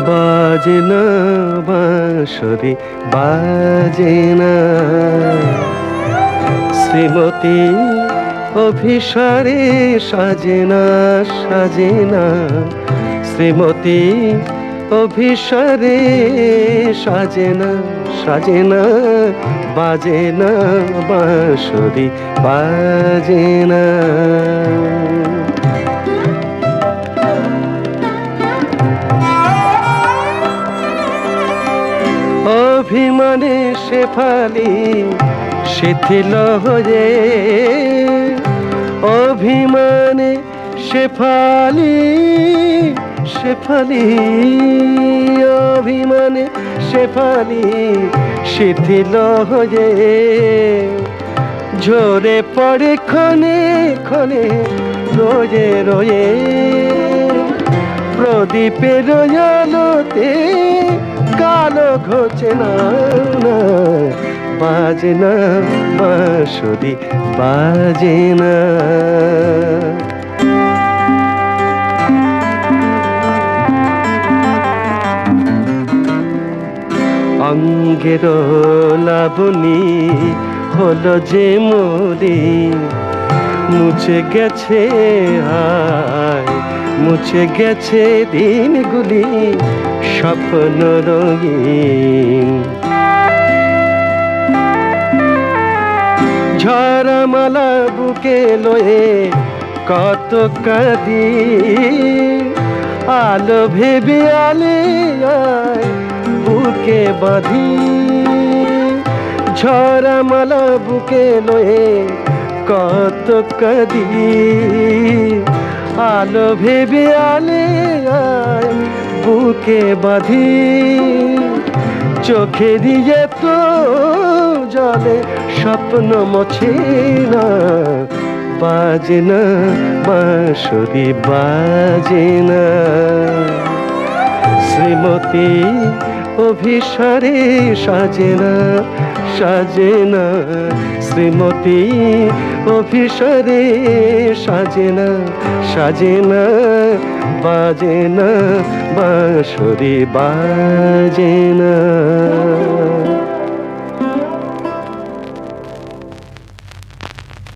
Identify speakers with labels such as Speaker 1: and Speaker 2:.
Speaker 1: বাজে না বাঁশরি বাজে না শ্রীমতী অভিসারে সাজে না সাজে না শ্রীমতী অভিসারে সাজে না সাজে না বাজে না বাজে না অভিমানে শেফালি শিথিল হয়ে অভিমানে শেফালি শেফালি, অভিমানে শেফালি শিথিল হয়ে ঝরে পড়ে ক্ষণে ক্ষণে রোজে রোয়ে প্রদীপের আলোতে কালো ঘোচে না না, বাজে না বাঁশরি বাজে না। অঙ্গের লাবণী হলো যে মরি মুছে গেছে হায় মুছে গেছে দিনগুলি। স্বপ্ন রঙিন। ঝড়মালা বুকে লয়ে কত কাঁদি। আলো ভেবে আলে বুকে বাঁধি। ঝড়মালা বুকে লয়ে কত কাঁদি। আলো ভেবে আলে আয় বুকে বাঁধি, চোখে দিয়ে তো জলে স্বপ্ন মোছে না বাজে না বাঁশরি বাজে না শ্রীমতী অভিসারে সাজে না সাজে না শ্রীমতী অভিসারে সাজে না সাজে না বাজে না বাঁশরি বাজে না।